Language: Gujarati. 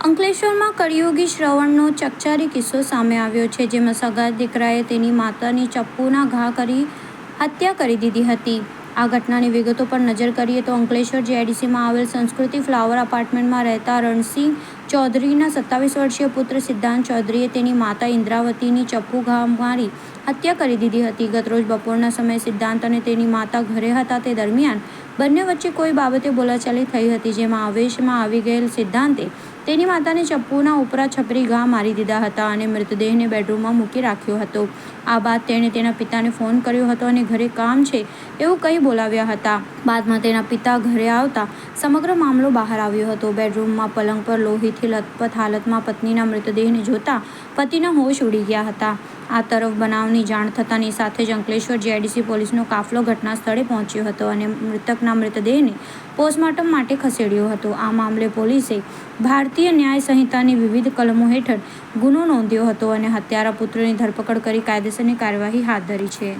અંકલેશ્વરમાં કળિયોગી શ્રવણનો ચકચારી કિસ્સો સામે આવ્યો છે, જેમાં સગા દીકરાએ તેની માતાની ચપ્પુના ઘા કરી હત્યા કરી દીધી હતી. આ ઘટનાની વિગતો પર નજર કરીએ તો અંકલેશ્વર જીઆઈડીસીમાં આવેલ સંસ્કૃતિ ફ્લાવર અપાર્ટમેન્ટમાં રહેતા રણસિંહ ચૌધરીના સત્તાવીસ વર્ષીય પુત્ર સિદ્ધાંત ચૌધરીએ તેની માતા ઇન્દ્રાવતીની ચપ્પુ ઘા મારી હત્યા કરી દીધી હતી. ગતરોજ બપોરના સમયે સિદ્ધાંત અને તેની માતા ઘરે હતા. તે દરમિયાન બંને વચ્ચે કોઈ બાબતે બોલાચાલી થઈ હતી, જેમાં આવેશમાં આવી ગયેલ સિદ્ધાંતે તેની માતાને ચપ્પુના ઉપરા છપરી ઘા મારી દીધા હતા અને મૃતદેહને બેડરૂમમાં મૂકી રાખ્યો હતો. આ બાદ તેણે તેના પિતાને ફોન કર્યો હતો અને ઘરે કામ છે એવું કહી બોલાવ્યા હતા. બાદમાં તેના પિતા ઘરે આવતા સમગ્ર મામલો બહાર આવ્યો હતો. બેડરૂમમાં પલંગ પર લોહીથી લથપથ હાલતમાં પત્નીના મૃતદેહને જોતા પતિના હોશ ઉડી ગયા હતા. આ તરફ બનાવની જાણ થતાની સાથે જ અંકલેશ્વર જીઆઈડીસી પોલીસનો કાફલો ઘટના સ્થળે પહોંચ્યો હતો અને મૃતકના મૃતદેહને પોસ્ટમોર્ટમ માટે ખસેડ્યો હતો. આ મામલે પોલીસે ભારતીય ન્યાય સંહિતાની વિવિધ કલમો હેઠળ ગુનો નોંધ્યો હતો અને હત્યારા પુત્રની ધરપકડ કરી કાયદેસરની કાર્યવાહી હાથ ધરી છે.